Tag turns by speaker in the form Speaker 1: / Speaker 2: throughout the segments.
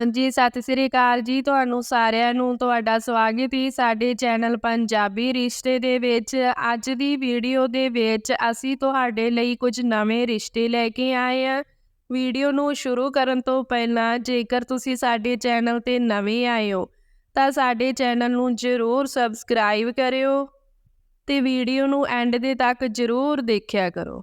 Speaker 1: ਹਾਂਜੀ ਸਤਿ ਸ੍ਰੀ ਅਕਾਲ ਜੀ, ਤੁਹਾਨੂੰ ਸਾਰਿਆਂ ਨੂੰ, ਤੁਹਾਡਾ ਸਵਾਗਤ ਹੈ ਸਾਡੇ ਚੈਨਲ ਪੰਜਾਬੀ ਰਿਸ਼ਤੇ ਦੇ ਵਿੱਚ। ਅੱਜ ਦੀ ਵੀਡੀਓ ਦੇ ਵਿੱਚ ਅਸੀਂ ਤੁਹਾਡੇ ਲਈ ਕੁਝ ਨਵੇਂ ਰਿਸ਼ਤੇ ਲੈ ਕੇ ਆਏ ਹਾਂ। ਵੀਡੀਓ ਨੂੰ ਸ਼ੁਰੂ ਕਰਨ ਤੋਂ ਪਹਿਲਾਂ ਜੇਕਰ ਤੁਸੀਂ ਸਾਡੇ ਚੈਨਲ ਤੇ ਨਵੇਂ ਆਏ ਹੋ, ਤਾਂ ਸਾਡੇ ਚੈਨਲ ਨੂੰ ਜ਼ਰੂਰ ਸਬਸਕ੍ਰਾਈਬ ਕਰਿਓ ਤੇ ਵੀਡੀਓ ਨੂੰ ਐਂਡ ਦੇ ਤੱਕ ਜ਼ਰੂਰ ਦੇਖਿਆ ਕਰੋ।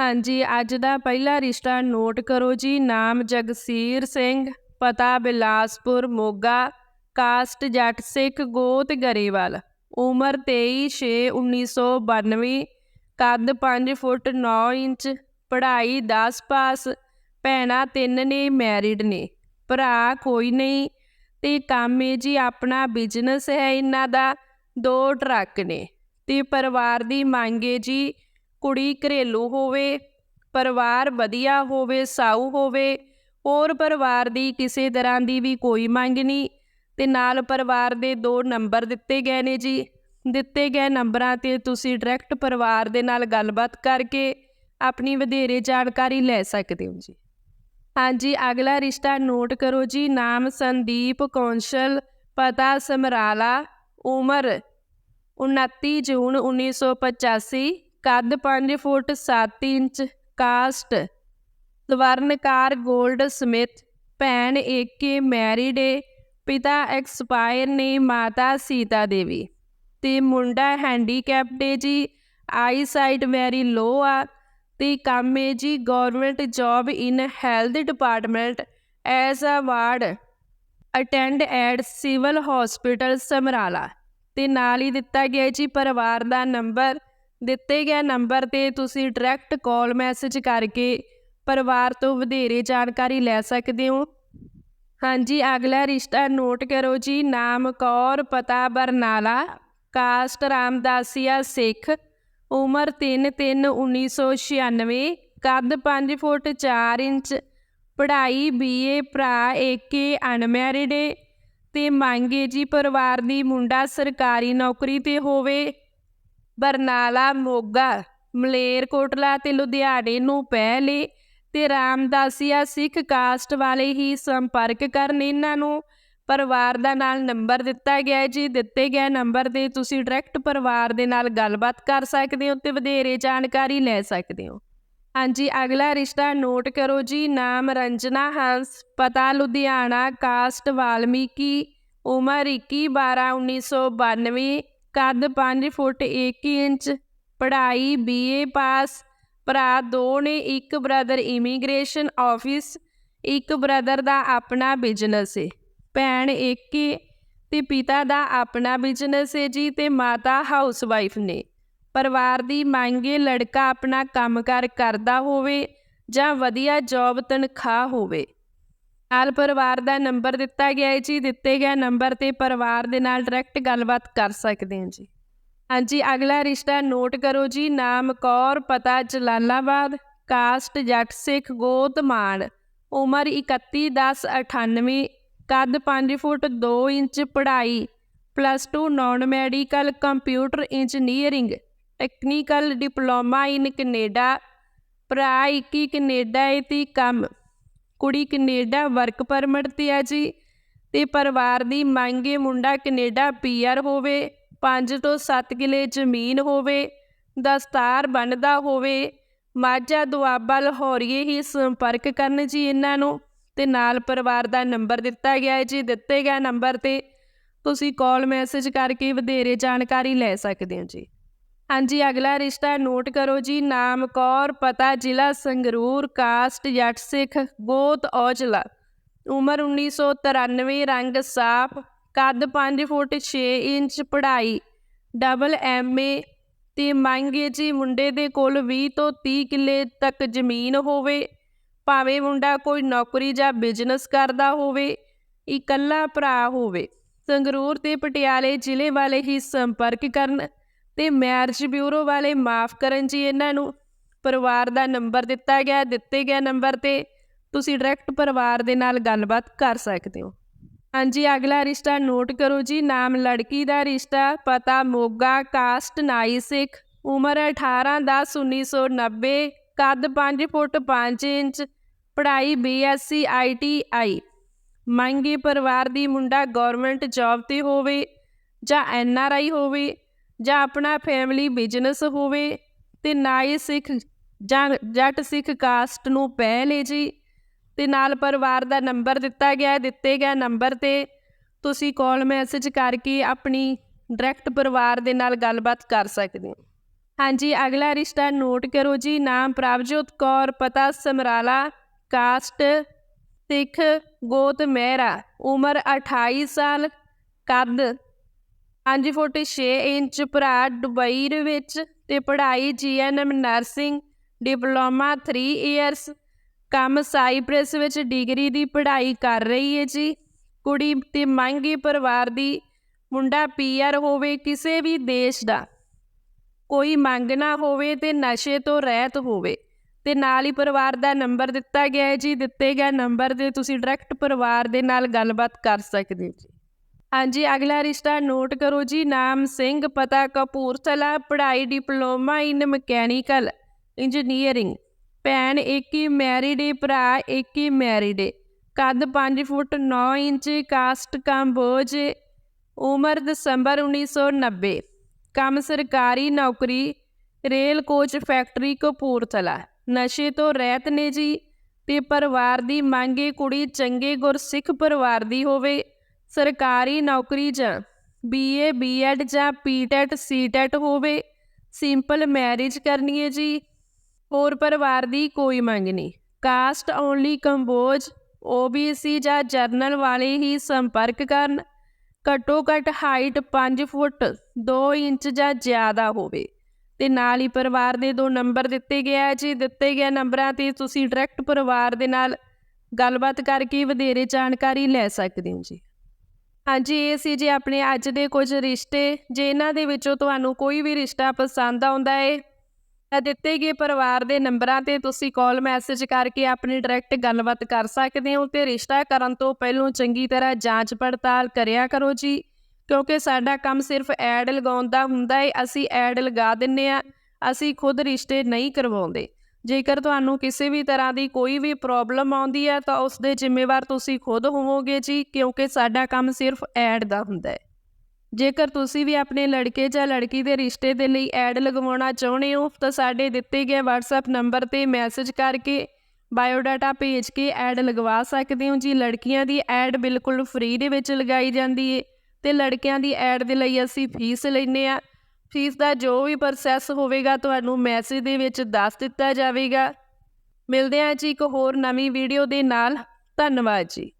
Speaker 1: ਹਾਂਜੀ, ਅੱਜ ਦਾ ਪਹਿਲਾ ਰਿਸ਼ਤਾ ਨੋਟ ਕਰੋ ਜੀ। ਨਾਮ ਜਗਸੀਰ ਸਿੰਘ, ਪਤਾ ਬਿਲਾਸਪੁਰ, ਮੋਗਾ। ਕਾਸਟ ਜੱਟ ਸਿੱਖ ਗੋਤ ਗਰੇਵਾਲ। ਉਮਰ 23/6/1992 ਕੱਦ 5 ਫੁੱਟ 9 ਇੰਚ। ਪੜ੍ਹਾਈ 10 ਪਾਸ। ਭੈਣਾਂ ਤਿੰਨ ਨੇ, ਮੈਰਿਡ ਨੇ। ਭਰਾ ਕੋਈ ਨਹੀਂ। ਤੇ ਕੰਮ ਹੈ ਜੀ ਆਪਣਾ ਬਿਜ਼ਨਸ ਹੈ ਇਹਨਾਂ ਦਾ। ਦੋ ਟਰੱਕ ਨੇ। ਤੇ ਪਰਿਵਾਰ ਦੀ ਮੰਗ ਹੈ ਜੀ ਕੁੜੀ ਘਰੇਲੂ ਹੋਵੇ, ਪਰਿਵਾਰ ਵਧੀਆ ਹੋਵੇ, ਸਾਊ ਹੋਵੇ, ਹੋਰ ਪਰਿਵਾਰ ਦੀ ਕਿਸੇ ਤਰ੍ਹਾਂ ਦੀ ਵੀ ਕੋਈ ਮੰਗ ਨਹੀਂ। ਤੇ ਨਾਲ ਪਰਿਵਾਰ ਦੇ ਦੋ ਨੰਬਰ ਦਿੱਤੇ ਗਏ ਨੇ ਜੀ। ਦਿੱਤੇ ਗਏ ਨੰਬਰਾਂ ਤੇ ਤੁਸੀਂ ਡਾਇਰੈਕਟ ਪਰਿਵਾਰ ਦੇ ਨਾਲ ਗੱਲਬਾਤ ਕਰਕੇ ਆਪਣੀ ਵਧੇਰੇ ਜਾਣਕਾਰੀ ਲੈ ਸਕਦੇ ਹੋ ਜੀ। ਹਾਂਜੀ, ਅਗਲਾ ਰਿਸ਼ਤਾ ਨੋਟ ਕਰੋ ਜੀ। ਨਾਮ ਸੰਦੀਪ ਕੌਂਸ਼ਲ, ਪਤਾ ਸਮਰਾਲਾ, ਉਮਰ 29 ਜੂਨ 1985 ਕੱਦ 5 ਫੁੱਟ 7 ਇੰਚ, ਕਾਸਟ ਸਵਰਨਕਾਰ ਗੋਲਡ ਸਮਿਥ, ਭੈਣ ਏਕੇ ਮੈਰਿਡ ਏ, ਪਿਤਾ ਐਕਸਪਾਇਰ ਨੇ ਮਾਤਾ ਸੀਤਾ ਦੇਵੀ। ਤੇ ਮੁੰਡਾ ਹੈਂਡੀਕੈਪਡ ਏ ਜੀ ਆਈ ਸਾਈਟ ਵੈਰੀ ਲੋ ਆ, ਤੇ ਕੰਮ ਏ ਜੀ government job in health department as a ward attendant at civil hospital Samrala. ਤੇ ਨਾਲ ਹੀ ਦਿੱਤਾ ਗਿਆ ਜੀ ਪਰਿਵਾਰ ਦਾ ਨੰਬਰ ਦਿੱਤੇ ਗਏ ਨੰਬਰ ਤੇ ਤੁਸੀਂ ਡਾਇਰੈਕਟ ਕਾਲ ਮੈਸੇਜ ਕਰਕੇ ਪਰਿਵਾਰ ਤੋਂ ਵਧੇਰੇ ਜਾਣਕਾਰੀ ਲੈ ਸਕਦੇ ਹੋ। ਹਾਂਜੀ, ਅਗਲਾ ਰਿਸ਼ਤਾ ਨੋਟ ਕਰੋ ਜੀ। ਨਾਮ ਕੌਰ, ਪਤਾ ਬਰਨਾਲਾ ਕਾਸਟ ਰਾਮਦਾਸੀਆ ਸਿੱਖ, ਉਮਰ 3-3-1996 ਕੱਦ 5 ਫੁੱਟ 4 ਇੰਚ, ਪੜ੍ਹਾਈ ਬੀਏ ਭਰਾ ਏਕੇ ਅਨਮੈਰਿਡ ਏ ਤੇ ਮੰਗੇ ਜੀ ਪਰਿਵਾਰ ਦੀ ਮੁੰਡਾ ਸਰਕਾਰੀ ਨੌਕਰੀ ਤੇ ਹੋਵੇ। ਬਰਨਾਲਾ, ਮੋਗਾ, ਮਲੇਰਕੋਟਲਾ ਤੇ ਲੁਧਿਆਣੇ ਨੂੰ ਪਹਿਲੇ ਤੇ ਰਾਮਦਾਸੀਆ ਸਿੱਖ ਕਾਸਟ ਵਾਲੇ ਹੀ ਸੰਪਰਕ ਕਰਨ ਇਹਨਾਂ ਨੂੰ। ਪਰਿਵਾਰ ਦਾ ਨਾਲ ਨੰਬਰ ਦਿੱਤਾ ਗਿਆ ਹੈ ਜੀ। ਦਿੱਤੇ ਗਏ ਨੰਬਰ ਤੇ ਤੁਸੀਂ ਡਾਇਰੈਕਟ ਪਰਿਵਾਰ ਦੇ ਨਾਲ ਗੱਲਬਾਤ ਕਰ ਸਕਦੇ ਹੋ ਤੇ ਵਧੇਰੇ ਜਾਣਕਾਰੀ ਲੈ ਸਕਦੇ ਹੋ। ਹਾਂਜੀ, ਅਗਲਾ ਰਿਸ਼ਤਾ ਨੋਟ ਕਰੋ ਜੀ। ਨਾਮ ਰੰਜਨਾ ਹੰਸ, ਪਤਾ ਲੁਧਿਆਣਾ, ਕਾਸਟ ਵਾਲਮੀਕੀ, ਉਮਰ 21 12 1992 ਕੱਦ 5 ਫੁੱਟ 1 ਇੰਚ, ਪੜ੍ਹਾਈ ਬੀਏ ਪਾਸ, ਭਰਾ ਦੋ ਨੇ, ਇੱਕ ਬ੍ਰਦਰ ਇਮੀਗ੍ਰੇਸ਼ਨ ਆਫਿਸ ਇੱਕ ਬ੍ਰਦਰ ਦਾ ਆਪਣਾ ਬਿਜ਼ਨਸ ਹੈ ਭੈਣ ਇੱਕ ਏ ਤੇ ਪਿਤਾ ਦਾ ਆਪਣਾ ਬਿਜ਼ਨਸ ਹੈ ਜੀ ਤੇ ਮਾਤਾ ਹਾਊਸ ਵਾਈਫ ਨੇ। ਪਰਿਵਾਰ ਦੀ ਮੰਗ ਮੰਗੇ ਲੜਕਾ ਆਪਣਾ ਕੰਮਕਾਰ ਕਰਦਾ ਹੋਵੇ ਜਾਂ ਵਧੀਆ ਜੌਬ ਤਨਖਾਹ ਹੋਵੇ। ਨਾਲ ਪਰਿਵਾਰ ਦਾ ਨੰਬਰ ਦਿੱਤਾ ਗਿਆ ਹੈ ਜੀ। ਦਿੱਤੇ ਗਏ ਨੰਬਰ ਤੇ ਪਰਿਵਾਰ ਦੇ ਨਾਲ ਡਾਇਰੈਕਟ ਗੱਲਬਾਤ ਕਰ ਸਕਦੇ ਹਾਂ ਜੀ। ਹਾਂਜੀ, ਅਗਲਾ ਰਿਸ਼ਤਾ ਨੋਟ ਕਰੋ ਜੀ। ਨਾਮ ਕੌਰ, ਪਤਾ ਜਲਾਲਾਬਾਦ ਕਾਸਟ ਜੱਟ ਸਿੱਖ ਗੋਤ ਮਾਨ। ਉਮਰ 31 10 98 ਕੱਦ 5 ਫੁੱਟ 2 ਇੰਚ, ਪੜ੍ਹਾਈ plus 2 non medical computer engineering technical diploma in Canada ਭਰਾ 21 ਕੈਨੇਡਾ ਏ ਕੰਮ ਕੁੜੀ ਕੈਨੇਡਾ ਵਰਕ ਪਰਮਿਟ ਤੇ ਆ ਜੀ ਤੇ ਪਰਿਵਾਰ ਦੀ ਮੰਗੇ ਮੁੰਡਾ ਕੈਨੇਡਾ ਪੀਆਰ ਹੋਵੇ 5 ਤੋਂ 7 ਕਿਲੇ ਜ਼ਮੀਨ ਹੋਵੇ, ਦਸਤਾਰ ਬਣਦਾ ਹੋਵੇ, ਮਾਝਾ ਦੁਆਬਾ ਲਾਹੌਰੀਏ ਹੀ ਸੰਪਰਕ ਕਰਨ ਜੀ ਇਹਨਾਂ ਨੂੰ ਤੇ ਨਾਲ ਪਰਿਵਾਰ ਦਾ ਨੰਬਰ ਦਿੱਤਾ ਗਿਆ ਹੈ ਜੀ, ਦਿੱਤੇ ਗਏ ਨੰਬਰ ਤੇ, ਤੁਸੀਂ ਕਾਲ ਮੈਸੇਜ ਕਰਕੇ ਵਧੇਰੇ ਜਾਣਕਾਰੀ ਲੈ ਸਕਦੇ ਹੋ ਜੀ। ਹਾਂਜੀ, ਅਗਲਾ ਰਿਸ਼ਤਾ ਨੋਟ ਕਰੋ ਜੀ। ਨਾਮ ਕੌਰ, ਪਤਾ ਜ਼ਿਲ੍ਹਾ ਸੰਗਰੂਰ, ਕਾਸਟ ਜੱਟ ਸਿੱਖ, ਗੋਤ ਔਜਲਾ। ਉਮਰ 1993 ਰੰਗ ਸਾਫ਼, ਕੱਦ 5 ਫੁੱਟ 6 ਇੰਚ, ਪੜ੍ਹਾਈ ਡਬਲ ਐਮਏ ਤੇ ਮੰਗੇ ਜੀ ਮੁੰਡੇ ਦੇ ਕੋਲ 20 ਤੋਂ 30 ਕਿੱਲੇ ਤੱਕ ਜ਼ਮੀਨ ਹੋਵੇ। ਭਾਵੇਂ ਮੁੰਡਾ ਕੋਈ ਨੌਕਰੀ ਜਾਂ ਬਿਜ਼ਨਸ ਕਰਦਾ ਹੋਵੇ, ਇਕੱਲਾ ਭਰਾ ਹੋਵੇ। ਸੰਗਰੂਰ ਤੇ ਪਟਿਆਲੇ ਜ਼ਿਲ੍ਹੇ ਵਾਲੇ ਹੀ ਸੰਪਰਕ ਕਰਨ। ਤੇ ਮੈਰਿਜ ਬਿਊਰੋ ਵਾਲੇ ਮਾਫ ਕਰਨ ਜੀ ਇਹਨਾਂ ਨੂੰ। ਪਰਿਵਾਰ ਦਾ ਨੰਬਰ ਦਿੱਤਾ ਗਿਆ, ਦਿੱਤੇ ਗਿਆ ਨੰਬਰ ਤੇ ਤੁਸੀਂ ਡਾਇਰੈਕਟ ਪਰਿਵਾਰ ਦੇ ਨਾਲ ਗੱਲਬਾਤ ਕਰ ਸਕਦੇ ਹੋ। ਹਾਂਜੀ, ਅਗਲਾ ਰਿਸ਼ਤਾ ਨੋਟ ਕਰੋ ਜੀ, ਨਾਮ ਲੜਕੀ ਦਾ ਰਿਸ਼ਤਾ, ਪਤਾ ਮੋਗਾ, ਕਾਸਟ, ਨਾਈ ਸਿੱਖ, ਉਮਰ 18 10 1990 ਕੱਦ 5 ਫੁੱਟ 5 ਇੰਚ, ਪੜ੍ਹਾਈ ਬੀਐਸਸੀ ਆਈਟੀਆਈ ਮੰਗੇ ਪਰਿਵਾਰ ਦੀ ਮੁੰਡਾ ਗਵਰਨਮੈਂਟ ਜੌਬ ਤੇ ਹੋਵੇ ਜਾਂ ਐਨਆਰਆਈ ਹੋਵੇ ਜਾਂ ਆਪਣਾ ਫੈਮਿਲੀ ਬਿਜ਼ਨਸ ਹੋਵੇ ਤੇ ਹੀ ਸਿੱਖ ਜਾਂ ਜੱਟ ਸਿੱਖ ਕਾਸਟ ਨੂੰ ਪਹਿਲੇ ਜੀ। ਤੇ ਨਾਲ ਪਰਿਵਾਰ ਦਾ ਨੰਬਰ ਦਿੱਤਾ ਗਿਆ ਦਿੱਤੇ ਗਿਆ ਨੰਬਰ ਤੇ ਤੁਸੀਂ ਕਾਲ ਮੈਸੇਜ ਕਰਕੇ ਆਪਣੀ ਡਾਇਰੈਕਟ ਪਰਿਵਾਰ ਦੇ ਨਾਲ ਗੱਲਬਾਤ ਕਰ ਸਕਦੇ ਹੋ। ਹਾਂਜੀ, ਅਗਲਾ ਰਿਸ਼ਤਾ ਨੋਟ ਕਰੋ ਜੀ, ਨਾਮ ਪ੍ਰਭਜੋਤ ਕੌਰ, ਪਤਾ ਸਮਰਾਲਾ ਕਾਸਟ ਸਿੱਖ ਗੋਤ ਮਹਿਰਾ, ਉਮਰ 28 ਸਾਲ, ਕੱਦ 5 ਫੁੱਟ 6 ਇੰਚ ਭਰਾ ਦੁਬਈ ਦੇ ਵਿੱਚ ਤੇ ਪੜ੍ਹਾਈ ਜੀਐਨਐਮ ਨਰਸਿੰਗ ਡਿਪਲੋਮਾ 3 ਇਅਰਸ ਕੰਮ ਸਾਈਪ੍ਰਸ ਵਿੱਚ ਡਿਗਰੀ ਦੀ ਪੜ੍ਹਾਈ ਕਰ ਰਹੀ ਹੈ ਜੀ। ਕੁੜੀ ਤੇ ਮੰਗੀ ਪਰਿਵਾਰ ਦੀ, ਮੁੰਡਾ ਪੀਆਰ ਹੋਵੇ ਕਿਸੇ ਵੀ ਦੇਸ਼ ਦਾ। ਕੋਈ ਮੰਗ ਨਾ ਹੋਵੇ ਤੇ ਨਸ਼ੇ ਤੋਂ ਰਹਿਤ ਹੋਵੇ। ਤੇ ਨਾਲ ਹੀ ਪਰਿਵਾਰ ਦਾ ਨੰਬਰ ਦਿੱਤਾ ਗਿਆ ਹੈ ਜੀ। ਦਿੱਤੇ ਗਿਆ ਨੰਬਰ ਤੇ ਤੁਸੀਂ ਡਾਇਰੈਕਟ ਪਰਿਵਾਰ ਦੇ ਨਾਲ ਗੱਲਬਾਤ ਕਰ ਸਕਦੇ ਹੋ ਜੀ। ਹਾਂਜੀ, ਅਗਲਾ ਰਿਸ਼ਤਾ ਨੋਟ ਕਰੋ ਜੀ, ਨਾਮ ਸਿੰਘ, ਪਤਾ ਕਪੂਰਥਲਾ ਪੜ੍ਹਾਈ, ਡਿਪਲੋਮਾ ਇਨ ਮਕੈਨੀਕਲ ਇੰਜੀਨੀਅਰਿੰਗ। ਭੈਣ ਇੱਕ ਹੀ ਮੈਰਿਡ ਏ, ਭਰਾ ਇੱਕ ਹੀ ਮੈਰਿਡ ਏ। ਕੱਦ 5 ਫੁੱਟ 9 ਇੰਚ, ਕਾਸਟ ਕੰਬੋਜ, ਉਮਰ ਦਸੰਬਰ 1990 ਕੰਮ ਸਰਕਾਰੀ ਨੌਕਰੀ, ਰੇਲ ਕੋਚ ਫੈਕਟਰੀ ਕਪੂਰਥਲਾ ਨਸ਼ੇ ਤੋਂ ਰਹਿਤ ਨੇ ਜੀ, ਤੇ ਪਰਿਵਾਰ ਦੀ ਮੰਗੇ ਕੁੜੀ ਚੰਗੇ ਗੁਰਸਿੱਖ ਪਰਿਵਾਰ ਦੀ ਹੋਵੇ। ਸਰਕਾਰੀ ਨੌਕਰੀ ਜਾਂ ਬੀਏ ਬੀਐਡ ਜਾਂ ਪੀਟੈਟ ਸੀਟੈਟ ਹੋਵੇ ਸਿੰਪਲ ਮੈਰਿਜ ਕਰਨੀ ਹੈ ਜੀ। ਹੋਰ ਪਰਿਵਾਰ ਦੀ ਕੋਈ ਮੰਗ ਨਹੀਂ। ਕਾਸਟ ਓਨਲੀ ਕੰਬੋਜ ਓਬੀਸੀ ਜਾਂ ਜਰਨਲ ਵਾਲੇ ਹੀ ਸੰਪਰਕ ਕਰਨ। ਘੱਟੋ ਘੱਟ ਹਾਈਟ 5 ਫੁੱਟ 2 ਇੰਚ ਜਾਂ ਜ਼ਿਆਦਾ ਹੋਵੇ। ਤੇ ਨਾਲ ਹੀ ਪਰਿਵਾਰ ਦੇ ਦੋ ਨੰਬਰ ਦਿੱਤੇ ਗਿਆ ਹੈ ਜੀ। ਦਿੱਤੇ ਗਏ ਨੰਬਰਾਂ ਤੇ ਤੁਸੀਂ ਡਾਇਰੈਕਟ ਪਰਿਵਾਰ ਦੇ ਨਾਲ ਗੱਲਬਾਤ ਕਰਕੇ ਵਧੇਰੇ ਜਾਣਕਾਰੀ ਲੈ ਸਕਦੇ ਹੋ ਜੀ। ਹਾਂਜੀ, ਇਹ ਸੀ ਜੀ ਆਪਣੇ ਅੱਜ ਦੇ ਕੁਝ ਰਿਸ਼ਤੇ, ਜੇ ਇਹਨਾਂ ਦੇ ਵਿੱਚੋਂ ਤੁਹਾਨੂੰ ਕੋਈ ਵੀ ਰਿਸ਼ਤਾ ਪਸੰਦ ਆਉਂਦਾ ਹੈ ਤਾਂ ਦਿੱਤੇ ਗਏ ਪਰਿਵਾਰ ਦੇ ਨੰਬਰਾਂ ਤੇ ਤੁਸੀਂ ਕਾਲ ਮੈਸੇਜ ਕਰਕੇ ਆਪਣੀ ਡਾਇਰੈਕਟ ਗੱਲਬਾਤ ਕਰ ਸਕਦੇ ਹੋ ਤੇ ਰਿਸ਼ਤਾ ਕਰਨ ਤੋਂ ਪਹਿਲਾਂ ਚੰਗੀ ਤਰ੍ਹਾਂ ਜਾਂਚ ਪੜਤਾਲ ਕਰਿਆ ਕਰੋ ਜੀ, ਕਿਉਂਕਿ ਸਾਡਾ ਕੰਮ ਸਿਰਫ ਐਡ ਲਗਾਉਣ ਦਾ ਹੁੰਦਾ ਹੈ ਅਸੀਂ ਐਡ ਲਗਾ ਦਿੰਨੇ ਆ ਅਸੀਂ ਖੁਦ ਰਿਸ਼ਤੇ ਨਹੀਂ ਕਰਵਾਉਂਦੇ। ਜੇਕਰ ਤੁਹਾਨੂੰ ਕਿਸੇ ਵੀ ਤਰ੍ਹਾਂ ਦੀ ਕੋਈ ਵੀ ਪ੍ਰੋਬਲਮ ਆਉਂਦੀ ਹੈ, ਤਾਂ ਉਸ ਦੇ ਜ਼ਿੰਮੇਵਾਰ ਤੁਸੀਂ ਖੁਦ ਹੋਵੋਗੇ ਜੀ, ਕਿਉਂਕਿ ਸਾਡਾ ਕੰਮ ਸਿਰਫ ਐਡ ਦਾ ਹੁੰਦਾ ਹੈ। ਜੇਕਰ ਤੁਸੀਂ ਵੀ ਆਪਣੇ ਲੜਕੇ ਜਾਂ ਲੜਕੀ ਦੇ ਰਿਸ਼ਤੇ ਦੇ ਲਈ ਐਡ ਲਗਵਾਉਣਾ ਚਾਹੁੰਦੇ ਹੋ, ਤਾਂ ਸਾਡੇ ਦਿੱਤੇ ਗਏ WhatsApp ਨੰਬਰ ਤੇ ਮੈਸੇਜ ਕਰਕੇ ਬਾਇਓਡਾਟਾ ਭੇਜ ਕੇ ਐਡ ਲਗਵਾ ਸਕਦੇ ਹੋ ਜੀ। ਲੜਕੀਆਂ ਦੀ ਐਡ ਬਿਲਕੁਲ ਫ੍ਰੀ ਦੇ ਵਿੱਚ ਲਗਾਈ ਜਾਂਦੀ ਏ ਤੇ ਲੜਕਿਆਂ ਦੀ ਐਡ ਦੇ ਲਈ ਅਸੀਂ ਫੀਸ ਲੈਂਦੇ ਆ ਫੀਸ ਦਾ ਜੋ ਵੀ ਪ੍ਰੋਸੈਸ ਹੋਵੇਗਾ, ਤੁਹਾਨੂੰ ਮੈਸੇਜ ਦੇ ਵਿੱਚ ਦੱਸ ਦਿੱਤਾ ਜਾਵੇਗਾ। ਮਿਲਦੇ ਹਾਂ ਜੀ ਇੱਕ ਹੋਰ ਨਵੀਂ ਵੀਡੀਓ ਦੇ ਨਾਲ। ਧੰਨਵਾਦ ਜੀ।